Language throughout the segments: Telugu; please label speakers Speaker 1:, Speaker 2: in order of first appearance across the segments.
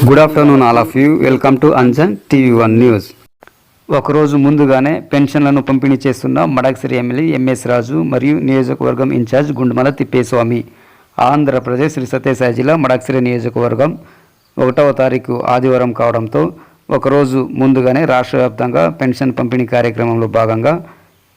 Speaker 1: Good afternoon all of you welcome to Anjan TV one news ఒకరోజు ముందుగానే పెన్షన్లను పంపిణీ చేస్తున్న మడక్సిరి ఎమ్మెల్యే ఎంఎస్ రాజు మరియు నియోజకవర్గం ఇన్ఛార్జ్ గుండుమల తిప్పేస్వామి. ఆంధ్రప్రదేశ్ శ్రీ సత్యసాయి జిల్లా మడక్సిరి నియోజకవర్గం ఒకటవ తారీఖు ఆదివారం కావడంతో ఒకరోజు ముందుగానే రాష్ట్ర వ్యాప్తంగా పెన్షన్ పంపిణీ కార్యక్రమంలో భాగంగా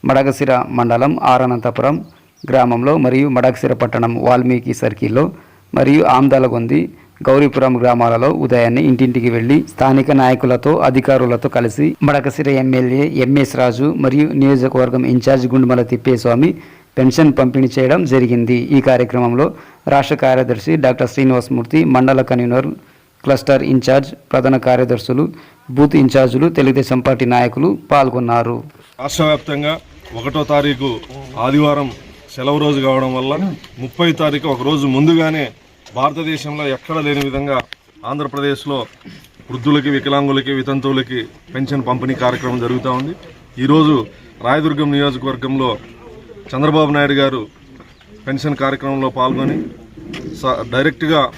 Speaker 1: మడగసిర మండలం ఆరనంతపురం గ్రామంలో మరియు మడగసిర పట్టణం వాల్మీకి సర్కిల్లో మరియు ఆమ్దాలగొంది గౌరీపురం గ్రామాలలో ఉదయాన్నే ఇంటింటికి వెళ్ళి స్థానిక నాయకులతో అధికారులతో కలిసి మడకసిర ఎమ్మెల్యే ఎంఎస్ రాజు మరియు నియోజకవర్గం ఇన్ఛార్జ్ గుండుమల తిప్పేస్వామి పెన్షన్ పంపిణీ చేయడం జరిగింది. ఈ కార్యక్రమంలో రాష్ట్ర కార్యదర్శి డాక్టర్ శ్రీనివాసమూర్తి మండల కన్వీనర్ క్లస్టర్ ఇన్ఛార్జ్ ప్రధాన కార్యదర్శులు బూత్ ఇన్ఛార్జులు తెలుగుదేశం పార్టీ నాయకులు పాల్గొన్నారు.
Speaker 2: రాష్ట్ర వ్యాప్తంగా ఒకటో తారీఖు ఆదివారం సెలవు రోజు కావడం వల్ల ముప్పై తారీఖు ఒక రోజు ముందుగానే భారతదేశంలో ఎక్కడ లేని విధంగా ఆంధ్రప్రదేశ్లో వృద్ధులకి వికలాంగులకి వితంతువులకి పెన్షన్ పంపిణీ కార్యక్రమం జరుగుతూ ఉంది. ఈరోజు రాయదుర్గం నియోజకవర్గంలో చంద్రబాబు నాయుడు గారు పెన్షన్ కార్యక్రమంలో పాల్గొని స- డైరెక్ట్గా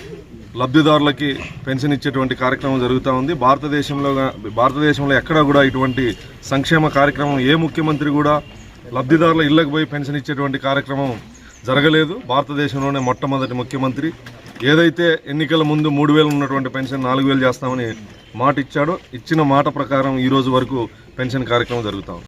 Speaker 2: లబ్ధిదారులకి పెన్షన్ ఇచ్చేటువంటి కార్యక్రమం జరుగుతూ ఉంది. భారతదేశంలో భారతదేశంలో ఎక్కడ కూడా ఇటువంటి సంక్షేమ కార్యక్రమం ఏ ముఖ్యమంత్రి కూడా లబ్ధిదారుల ఇళ్ళకు పోయి పెన్షన్ ఇచ్చేటువంటి కార్యక్రమం జరగలేదు. భారతదేశంలోనే మొట్టమొదటి ముఖ్యమంత్రి. ఏదైతే ఎన్నికల ముందు మూడు వేలు ఉన్నటువంటి పెన్షన్ నాలుగు వేలు చేస్తామని మాట ఇచ్చాడో ఇచ్చిన మాట ప్రకారం ఈరోజు వరకు పెన్షన్ కార్యక్రమం జరుగుతాం